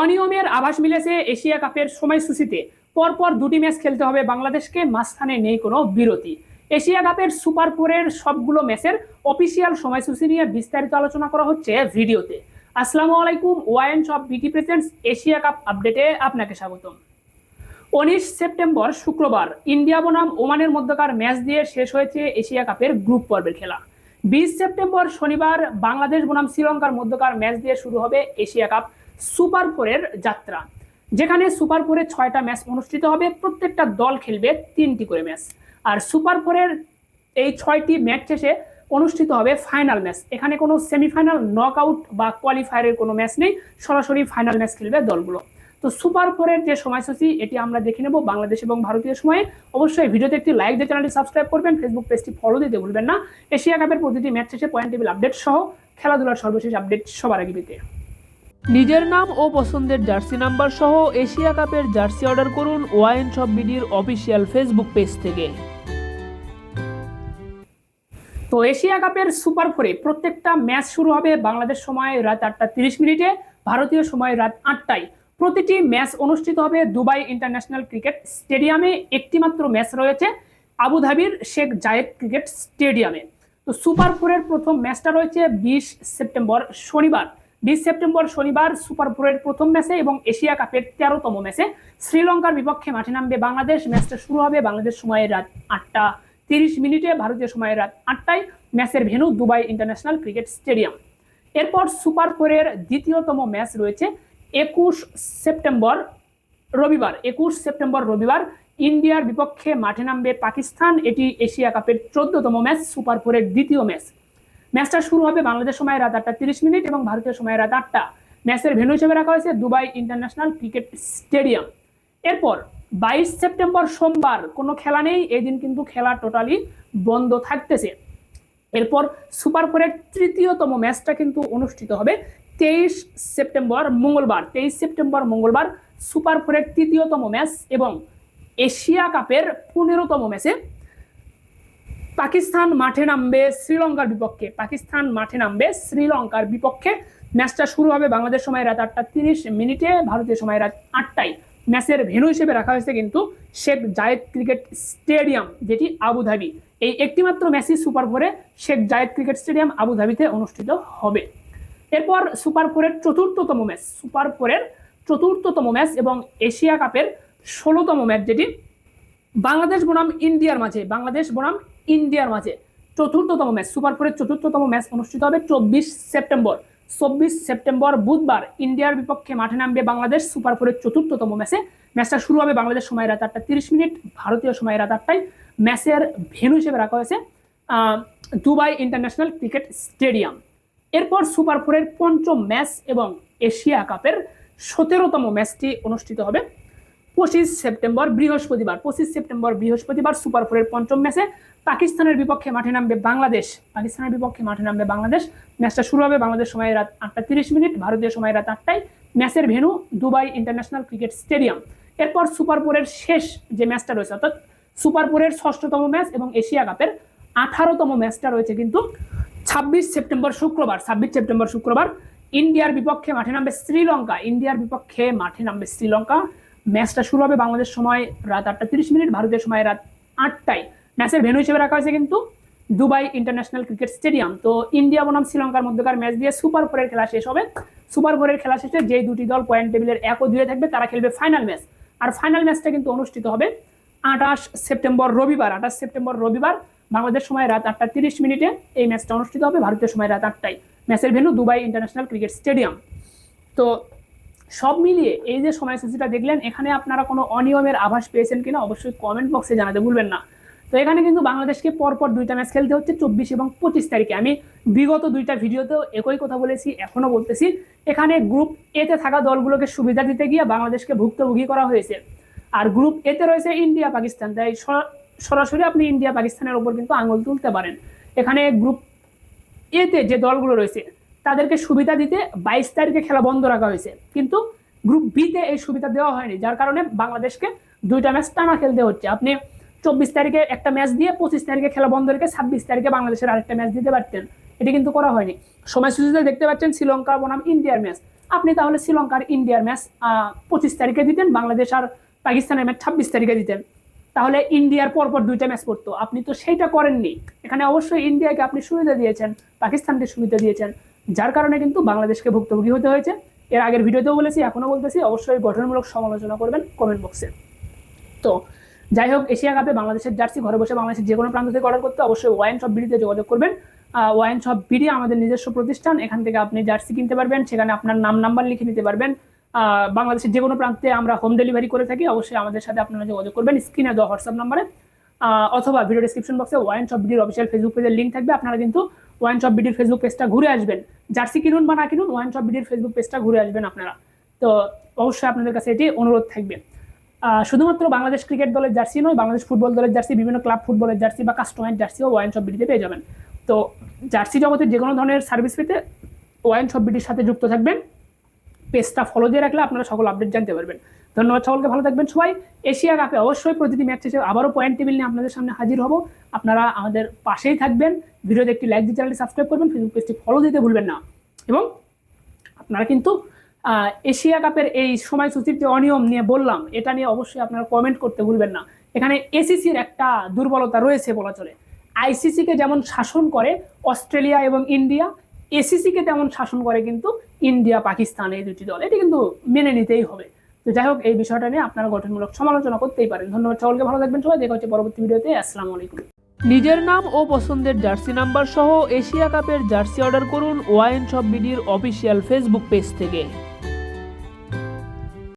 অনিয়মের আভাস মিলেছে এশিয়া কাপের সময়সূচিতে। পরপর দুটি ম্যাচ খেলতে হবে বাংলাদেশকে, মাঝখানে নেই কোনো বিরতি। এশিয়া কাপের সুপার ফোরের সবগুলো ম্যাচের অফিসিয়াল সময়সূচি নিয়ে বিস্তারিত আলোচনা করা হচ্ছে ভিডিওতে। আসসালামু আলাইকুম, ওয়াইন সব বিটি প্রেজেন্টস, এশিয়া কাপ আপডেটে আপনাকে স্বাগতম। উনিশ সেপ্টেম্বর শুক্রবার, ইন্ডিয়া বনাম ওমানের মধ্যকার ম্যাচ দিয়ে শেষ হয়েছে এশিয়া কাপের গ্রুপ পর্বের খেলা। বিশ সেপ্টেম্বর শনিবার, বাংলাদেশ বনাম শ্রীলঙ্কার মধ্যকার ম্যাচ দিয়ে শুরু হবে এশিয়া কাপ। সুপার ফোরের যাত্রা, যেখানে সুপার ফোরে ছয়টা ম্যাচ অনুষ্ঠিত হবে, প্রত্যেকটা দল খেলবে তিনটি করে ম্যাচ। আর সুপার ফোরের এই ছয়টি ম্যাচ শেষে অনুষ্ঠিত হবে ফাইনাল ম্যাচ। এখানে কোনো সেমিফাইনাল নক আউট বা কোয়ালিফায়ারের কোনো ম্যাচ নেই, সরাসরি ফাইনাল ম্যাচ খেলবে দলগুলো। তো সুপার ফোরের যে সময়সূচি, এটি আমরা দেখে নেব বাংলাদেশ এবং ভারতীয় সময়ে। অবশ্যই ভিডিওতে একটি লাইক দিয়ে চ্যানেলটি সাবস্ক্রাইব করবেন, ফেসবুক পেজটি ফলো দিতে ভুলবেন না। এশিয়া কাপের প্রতিটি ম্যাচ শেষে পয়েন্ট টেবিল আপডেট সহ খেলাধুলার সর্বশেষ আপডেট সবার আগে পেতে। নিজের নাম ও পছন্দের জার্সি নাম্বার সহ এশিয়া কাপের জার্সি অর্ডার করুন ওয়াইন শপ বিডির অফিসিয়াল ফেসবুক পেজ থেকে। তো এশিয়া কাপের সুপার ফোরে প্রত্যেকটা ম্যাচ শুরু হবে বাংলাদেশ সময় রাত আটটা তিরিশ মিনিটে, ভারতীয় সময় রাত আটটায়। প্রতিটি ম্যাচ অনুষ্ঠিত হবে দুবাই ইন্টারন্যাশনাল ক্রিকেট স্টেডিয়ামে, একটিমাত্র ম্যাচ রয়েছে আবুধাবির শেখ জায়েদ ক্রিকেট স্টেডিয়ামে। তো সুপার ফোরের প্রথম ম্যাচটা রয়েছে বিশ সেপ্টেম্বর শনিবার। বিশ সেপ্টেম্বর শনিবার সুপার ফোরের প্রথম ম্যাচে এবং এশিয়া কাপের তেরোতম ম্যাচে শ্রীলঙ্কার বিপক্ষে মাঠে নামবে বাংলাদেশ। ম্যাচটা শুরু হবে বাংলাদেশ সময় রাত আটটা তিরিশ মিনিটে, ভারতীয় সময় রাত আটটায়। ম্যাচের venue Dubai International Cricket Stadium. এরপর সুপার ফোরের দ্বিতীয়তম ম্যাচ রয়েছে একুশ সেপ্টেম্বর রবিবার। একুশ সেপ্টেম্বর রবিবার ইন্ডিয়ার বিপক্ষে মাঠে নামবে পাকিস্তান। এটি এশিয়া কাপের চোদ্দতম ম্যাচ, সুপার ফোরের দ্বিতীয় ম্যাচ। ম্যাচটা শুরু হবে বাংলাদেশ সময় রাত আটটা তিরিশ মিনিট এবং ভারতীয় সময় রাত আটটা। ম্যাচের ভেন্যু হিসেবে রাখা হয়েছে দুবাই ইন্টারন্যাশনাল ক্রিকেট স্টেডিয়াম এরপর বাইশ সেপ্টেম্বর সোমবার কোনো খেলা নেই এই দিন কিন্তু খেলা টোটালি বন্ধ থাকতেছে। এরপর সুপার ফোরের তৃতীয়তম ম্যাচটা কিন্তু অনুষ্ঠিত হবে তেইশ সেপ্টেম্বর মঙ্গলবার। তেইশ সেপ্টেম্বর মঙ্গলবার সুপার ফোরের তৃতীয়তম ম্যাচ এবং এশিয়া কাপের পনেরোতম ম্যাচে পাকিস্তান মাঠে নামবে শ্রীলঙ্কার বিপক্ষে। পাকিস্তান মাঠে নামবে শ্রীলঙ্কার বিপক্ষে। ম্যাচটা শুরু হবে বাংলাদেশ সময় রাত আটটা তিরিশ মিনিটে, ভারতীয় সময় রাত আটটায়। ম্যাচের ভেন্যু হিসেবে রাখা হয়েছে কিন্তু শেখ জায়েদ ক্রিকেট স্টেডিয়াম, যেটি আবুধাবি এই একটিমাত্র ম্যাচই সুপার ফোরে শেখ জায়েদ ক্রিকেট স্টেডিয়াম আবুধাবিতে অনুষ্ঠিত হবে। এরপর সুপার ফোরের চতুর্থতম ম্যাচ, সুপার ফোরের চতুর্থতম ম্যাচ এবং এশিয়া কাপের ষোলোতম ম্যাচ, যেটি বাংলাদেশ বনাম ইন্ডিয়ার মাঝে। বাংলাদেশ বনাম ইন্ডিয়ার মাঝে চতুর্থতম ম্যাচ সুপার ফোরের চতুর্থতম ম্যাচ অনুষ্ঠিত হবে চব্বিশ সেপ্টেম্বর। চব্বিশ সেপ্টেম্বর বুধবার ইন্ডিয়ার বিপক্ষে মাঠে নামবে বাংলাদেশ, সুপার ফোরের চতুর্থতম ম্যাচে ম্যাচটা শুরু হবে বাংলাদেশ সময় রাত আটটা তিরিশ মিনিট, ভারতীয় সময় রাত আটটায়। ম্যাচের ভেন্যু হিসেবে রাখা হয়েছে দুবাই ইন্টারন্যাশনাল ক্রিকেট স্টেডিয়াম এরপর সুপার ফোরের পঞ্চম ম্যাচ এবং এশিয়া কাপের সতেরোতম ম্যাচটি অনুষ্ঠিত হবে। পঁচিশ সেপ্টেম্বর বৃহস্পতিবার, পঁচিশ সেপ্টেম্বর বৃহস্পতিবার সুপার ফোরের পঞ্চম ম্যাচে পাকিস্তানের বিপক্ষে মাঠে নামবে বাংলাদেশ। পাকিস্তানের বিপক্ষে মাঠে নামবে বাংলাদেশ। ম্যাচটা শুরু হবে বাংলাদেশ সময় রাত আটটা তিরিশ মিনিট, ভারতীয় সময় রাত আটটায়। ম্যাচের venue Dubai International Cricket Stadium. এরপর সুপার ফোরের শেষ যে ম্যাচটা রয়েছে, অর্থাৎ সুপার ফোরের ষষ্ঠতম ম্যাচ এবং এশিয়া কাপের আঠারোতম ম্যাচটা রয়েছে কিন্তু ছাব্বিশ সেপ্টেম্বর শুক্রবার, ছাব্বিশ সেপ্টেম্বর শুক্রবার ইন্ডিয়ার বিপক্ষে মাঠে নামবে শ্রীলঙ্কা। ইন্ডিয়ার বিপক্ষে মাঠে নামবে শ্রীলঙ্কা। ম্যাচটা শুরু হবে বাংলাদেশ সময় রাত আটটা তিরিশ মিনিট, ভারতের সময় রাত আটটায়। ম্যাচের ভেন্যু হিসেবে রাখা হয়েছে কিন্তু দুবাই ইন্টারন্যাশনাল ক্রিকেট স্টেডিয়াম। তো ইন্ডিয়া বনাম শ্রীলঙ্কার মধ্যকার ম্যাচ দিয়ে সুপার ফোরের খেলা শেষ হবে। সুপার ফোরের খেলা শেষে যে দুটি দল পয়েন্ট টেবিলের এক ও দুয়ে থাকবে, তারা খেলবে ফাইনাল ম্যাচ আর ফাইনাল ম্যাচটা কিন্তু অনুষ্ঠিত হবে আঠাশ সেপ্টেম্বর রবিবার। আঠাশ সেপ্টেম্বর রবিবার বাংলাদেশ সময় রাত আটটা তিরিশ মিনিটে এই ম্যাচটা অনুষ্ঠিত হবে ভারতীয় সময় রাত আটটায়। ম্যাচের venue Dubai International Cricket Stadium. তো সব মিলিয়ে এই যে সময়সূচিটা দেখলেন, এখানে আপনারা কোনো অনিয়মের আভাস পেয়েছেন কিনা অবশ্যই কমেন্ট বক্সে জানাতে ভুলবেন না। তো এখানে কিন্তু বাংলাদেশকে পরপর দুইটা ম্যাচ খেলতে হচ্ছে চব্বিশ এবং পঁচিশ তারিখে। আমি বিগত দুইটা ভিডিওতেও একই কথা বলেছি, এখনও বলতেছি, এখানে গ্রুপ এতে থাকা দলগুলোকে সুবিধা দিতে গিয়ে বাংলাদেশকে ভুক্তভোগী করা হয়েছে। আর গ্রুপ এতে রয়েছে ইন্ডিয়া, পাকিস্তান। তাই সরা- সরাসরি আপনি ইন্ডিয়া, পাকিস্তানের ওপর কিন্তু আঙুল তুলতে পারেন। এখানে গ্রুপ এতে যে দলগুলো রয়েছে তাদেরকে সুবিধা দিতে বাইশ তারিখে খেলা বন্ধ রাখা হয়েছে। কিন্তু গ্রুপ বিতে এই সুবিধা দেওয়া হয়নি, যার কারণে বাংলাদেশকে দুইটা ম্যাচ টানা খেলতে হচ্ছে। আপনি চব্বিশ তারিখে একটা ম্যাচ দিয়ে পঁচিশ তারিখে খেলা বন্ধ রেখে ছাব্বিশ তারিখে বাংলাদেশের আরেকটা ম্যাচ দিতে পারতেন। এটি কিন্তু করা হয়নি। সময়সূচিতে দেখতে পাচ্ছেন শ্রীলঙ্কা বনাম ইন্ডিয়ার ম্যাচ আপনি তাহলে শ্রীলঙ্কার ইন্ডিয়ার ম্যাচ পঁচিশ তারিখে দিতেন, বাংলাদেশ আর পাকিস্তানের ম্যাচ ছাব্বিশ তারিখে দিতেন। তাহলে ইন্ডিয়ার পরপর দুইটা ম্যাচ পড়তো। আপনি তো সেইটা করেননি। এখানে অবশ্যই ইন্ডিয়াকে আপনি সুবিধা দিয়েছেন, পাকিস্তানকে সুবিধা দিয়েছেন। যার কারণে কিন্তু বাংলাদেশকে ভুক্তভোগী হতে হয়েছে। এর আগের ভিডিওতেও বলেছি, এখনও বলতেছি, অবশ্যই গঠনমূলক সমালোচনা করবেন কমেন্ট বক্সে তো যাই হোক, এশিয়া কাপে বাংলাদেশের জার্সি ঘরে বসে বাংলাদেশের যে কোনো প্রান্ত থেকে অর্ডার করতে অবশ্যই ওয়াইন শপ বিডিতে যোগাযোগ করবেন। ওয়াইন শপ বিডি আমাদের নিজস্ব প্রতিষ্ঠান, এখান থেকে আপনি জার্সি কিনতে পারবেন, সেখানে আপনার নাম নাম্বার লিখে নিতে পারবেন। বাংলাদেশের যে কোনো প্রান্তে আমরা হোম ডেলিভারি করে থাকি, অবশ্যই আমাদের সাথে আপনারা যোগাযোগ করবেন স্ক্রিনে দেওয়া হোয়াটসঅ্যাপ নাম্বারে অথবা ভিডিও ডিসক্রিপশন বক্সে ওয়াইন শপ বিডির অফিসিয়াল ফেসবুক পেজের লিঙ্ক থাকবে, আপনারা কিন্তু ওয়াইন শপ বিডির ফেসবুক পেজটা ঘুরে আসবেন। জার্সি কিনুন বা না কিনুন ওয়াইন শপ বিডির ফেসবুক পেজটা ঘুরে আসবেন আপনারা। তো অবশ্যই আপনাদের কাছে এটি অনুরোধ থাকবে। শুধুমাত্র বাংলাদেশ ক্রিকেট দলের জার্সি নয়, বাংলাদেশ ফুটবল দলের জার্সি বিভিন্ন ক্লাব ফুটবলের জার্সি বা কাস্টমাইজ জার্সিও ওয়াইন শপ বিডিতে পেয়ে যাবেন। তো জার্সি জগতের যে কোনো ধরনের সার্ভিস পেতে ওয়াইন শপ বিডির সাথে যুক্ত থাকবেন। পেজটা ফলো দিয়ে রাখলে আপনারা সকল আপডেট জানতে পারবেন। ধন্যবাদ সকলকে, ভালো থাকবেন সবাই। এশিয়া কাপে অবশ্যই প্রতিটি ম্যাচ শেষে আবারও পয়েন্ট টেবিল নিয়ে আপনাদের সামনে হাজির হব। আপনারা আমাদের পাশেই থাকবেন। ভিডিওতে একটি লাইক দিয়ে চ্যানেলটি সাবস্ক্রাইব করবেন। ফেসবুক পেজটি ফলো দিতে ভুলবেন না। এবং আপনারা কিন্তু এশিয়া কাপের এই সময়সূচির যে অনিয়ম নিয়ে বললাম, এটা নিয়ে অবশ্যই আপনারা কমেন্ট করতে ভুলবেন না। এখানে এসিসির একটা দুর্বলতা রয়েছে বলা চলে। আইসিসিকে যেমন শাসন করে অস্ট্রেলিয়া এবং ইন্ডিয়া এসিসিকে তেমন শাসন করে কিন্তু ইন্ডিয়া, পাকিস্তান এই দুটি দল। এটি কিন্তু মেনে নিতেই হবে। তো যাই হোক, এই বিষয়টা নিয়ে আপনারা গঠনমূলক সমালোচনা করতেই পারেন। ধন্যবাদ সকলকে, ভালো থাকবেন সবাই। দেখা হচ্ছে পরবর্তী ভিডিওতে। আসসালামু আলাইকুম। নিজের নাম ও পছন্দের জার্সি নাম্বার সহ এশিয়া কাপের জার্সি অর্ডার করুন ওয়াইন শপ বিডির অফিসিয়াল ফেসবুক পেজ থেকে।